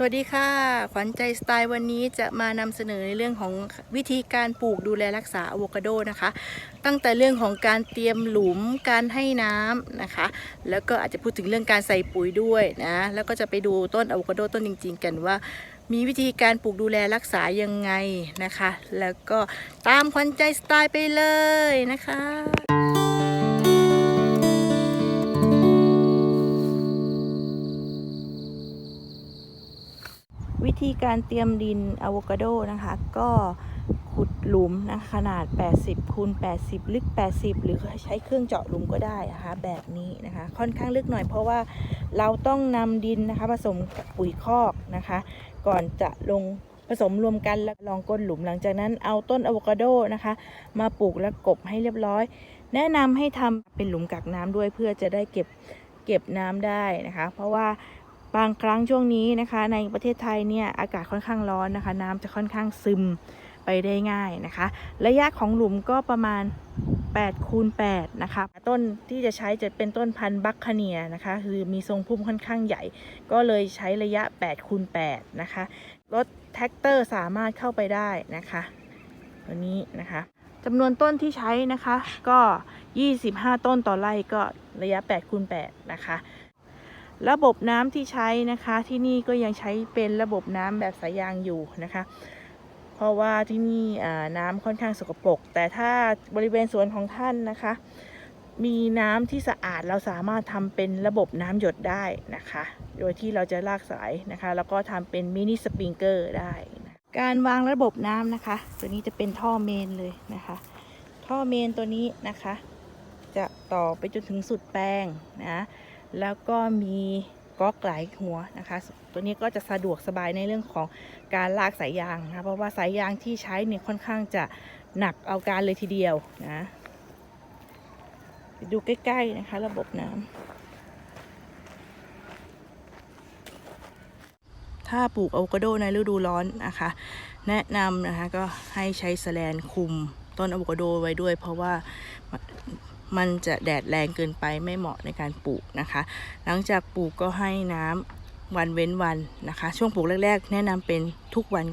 สวัสดีค่ะ ขวัญใจสไตล์วันนี้จะมานำเสนอในเรื่องของวิธีการปลูกดูแลรักษาอะโวคาโดนะคะ ตั้งแต่เรื่องของการเตรียมหลุมการให้น้ำนะคะ แล้วก็อาจจะพูดถึงเรื่องการใส่ปุ๋ยด้วยนะแล้วก็จะไปดูต้นอะโวคาโดต้นจริง ๆ กันว่า มีวิธีการปลูกดูแลรักษายังไงนะคะ แล้วก็ตามขวัญใจสไตล์ไปเลยนะคะ ธีการเตรียมดินอะโวคาโดนะคะ ก็ขุดหลุมนะขนาด 80คูณ80 ลึก 80 หรือใช้เครื่องเจาะหลุมก็ได้นะคะแบบนี้นะคะ ค่อนข้างลึกหน่อยเพราะว่าเราต้องนำดินนะคะผสมกับปุ๋ยคอกนะคะ ก่อนจะลงผสมรวมกันแล้วลองก้นหลุมหลังจากนั้นเอาต้นอะโวคาโดนะคะ มาปลูกและกบให้เรียบร้อย แนะนำให้ทำเป็นหลุมกักน้ำด้วยเพื่อจะได้เก็บเก็บน้ำได้นะคะ เพราะว่า บางครั้งช่วงนี้นะคะในประเทศไทยเนี่ยอากาศค่อนข้างร้อนนะคะ น้ำจะค่อนข้างซึมไปได้ง่ายนะคะ ระยะของหลุมก็ประมาณ8คูณ8นะคะต้นที่จะใช้จะเป็นต้นพันธุ์บัคคเนียนะคะคือมีทรงพุ่มค่อนข้างใหญ่ ก็เลยใช้ระยะ8คูณ8นะคะรถแท็กเตอร์สามารถเข้าไปได้นะคะตัวนี้นะคะจำนวนต้นที่ใช้นะคะก็ 25 ต้นต่อไร่ก็ระยะ8คูณ8นะคะ ระบบน้ำที่ใช้นะคะ ที่นี่ก็ยังใช้เป็นระบบน้ำแบบสายยางอยู่นะคะ เพราะว่าที่นี่น้ำค่อนข้างสกปรกแต่ถ้าบริเวณสวนของท่านนะคะ มีน้ำที่สะอาดเราสามารถทำเป็นระบบน้ำหยดได้นะคะ โดยที่เราจะลากสายนะคะ แล้วก็ทำเป็นมินิสปริงเกอร์ได้นะการวางระบบน้ำนะคะ ตัวนี้จะเป็นท่อเมนเลยนะคะ ท่อเมนตัวนี้นะคะ จะต่อไปจนถึงสุดแปลงนะ แล้วก็มีก๊อกหลายหัวนะคะ ตัวนี้ก็จะสะดวกสบายในเรื่องของการลากสายยางนะเพราะว่าสายยางที่ใช้เนี่ยค่อนข้างจะหนักเอาการเลยทีเดียวนะดูใกล้ๆนะคะ ระบบน้ำถ้าปลูกอะโวคาโดในฤดูร้อนนะคะ แนะนำนะคะก็ให้ใช้แสแลนคุมต้นอะโวคาโดไว้ด้วย เพราะว่า มันจะแดดแรงเกินไปไม่เหมาะในการปลูกนะคะ หลังจากปลูกก็ให้น้ำวันเว้นวันนะคะ ช่วงปลูกแรก ๆ แนะนำเป็นทุกวัน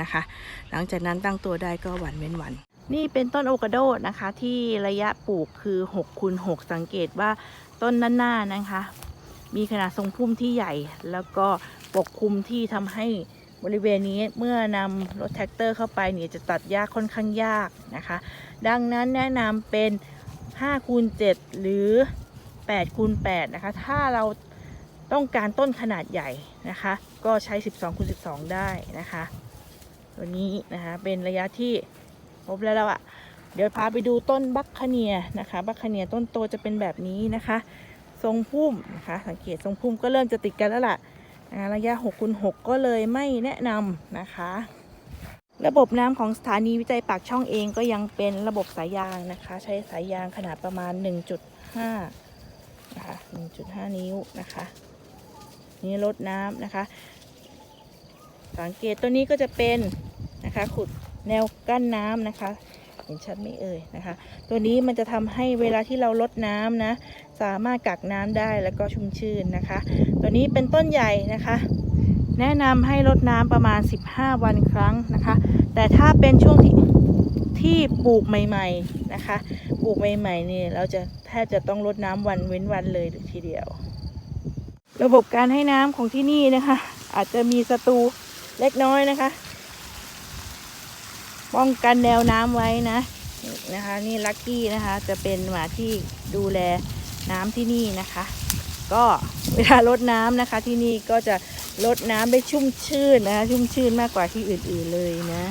นะคะ หลังจากนั้นตั้งตัวได้ก็วันเว้นวัน นี่เป็นต้นอะโวคาโดนะคะ ที่ระยะปลูกคือ6คูณ6สังเกตว่าต้นหน้าๆนะคะ มีขนาดทรงพุ่มที่ใหญ่ แล้วก็ปกคลุมที่ทำให้บริเวณนี้เมื่อนำรถแท็กเตอร์เข้าไปเนี่ยจะตัดหญ้าค่อนข้างยากนะคะ ดังนั้นแนะนำเป็น 5คูณ7หรือ8คูณ8นะคะ ถ้าเราต้องการต้นขนาดใหญ่นะคะ ก็ใช้ 12คูณ12 ได้นะคะ ตัวนี้นะคะ เป็นระยะที่ครบแล้วอะเดี๋ยวพาไปดูต้นบัคคเนียนะคะ บัคคเนียต้นโตจะเป็นแบบนี้นะคะ ทรงพุ่มนะคะ สังเกตทรงพุ่มก็เริ่มจะติดกันแล้วล่ะนะคะระยะ6คูณ6ก็เลยไม่แนะนำนะคะ ระบบน้ำของสถานีวิจัยปากช่องเองก็ยังเป็นระบบสายยางนะคะ ใช้สายยางขนาดประมาณ 1.5 นะคะ 1.5 นิ้วนะคะ นี่ลดน้ำนะคะ สังเกตตัวนี้ก็จะเป็นนะคะ ขุดแนวกั้นน้ำนะคะ เห็นชัดไม่เอ่ยนะคะ ตัวนี้มันจะทำให้เวลาที่เราลดน้ำนะ สามารถกักน้ำได้แล้วก็ชุ่มชื่นนะคะ ตัวนี้เป็นต้นใหญ่นะคะ แนะนำให้รดน้ำประมาณ 15 วันครั้งนะคะ แต่ถ้าเป็นช่วงที่ที่ปลูกใหม่ ๆนะคะ ปลูกใหม่ๆนี่เราจะแทบจะต้องรดน้ำวันเว้นวันเลยทีเดียว ระบบการให้น้ำของที่นี่นะคะ อาจจะมีศัตรูเล็กน้อยนะคะ ป้องกันแนวน้ำไว้นะนะคะ นี่ลักกี้นะคะ จะเป็นหมาที่ดูแลน้ำที่นี่นะคะ ก็เวลารดน้ำนะคะที่นี่ก็จะ ลดน้ำได้ชุ่มชื่นนะคะชุ่มชื่นมากกว่าที่อื่นๆเลยนะ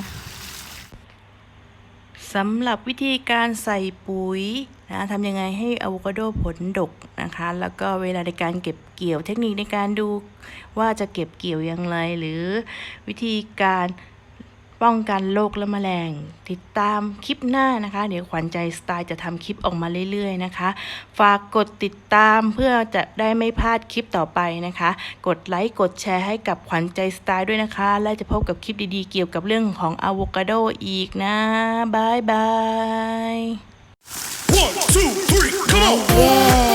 สำหรับวิธีการใส่ปุ๋ยนะทำยังไงให้อะโวคาโดผลดกนะคะ แล้วก็เวลาในการเก็บเกี่ยวเทคนิคในการดูว่าจะเก็บเกี่ยวอย่างไร หรือวิธีการ ป้องกันโรคและแมลง ติดตามคลิปหน้านะคะ เดี๋ยวขวัญใจสไตล์จะทำคลิปออกมาเรื่อยๆนะคะ ฝากกดติดตามเพื่อจะได้ไม่พลาดคลิปต่อไปนะคะ กดไลค์กดแชร์ให้กับขวัญใจสไตล์ด้วยนะคะ และจะพบกับคลิปดีๆเกี่ยวกับเรื่องของอะโวคาโดอีกนะบายบาย One, two, three, come on!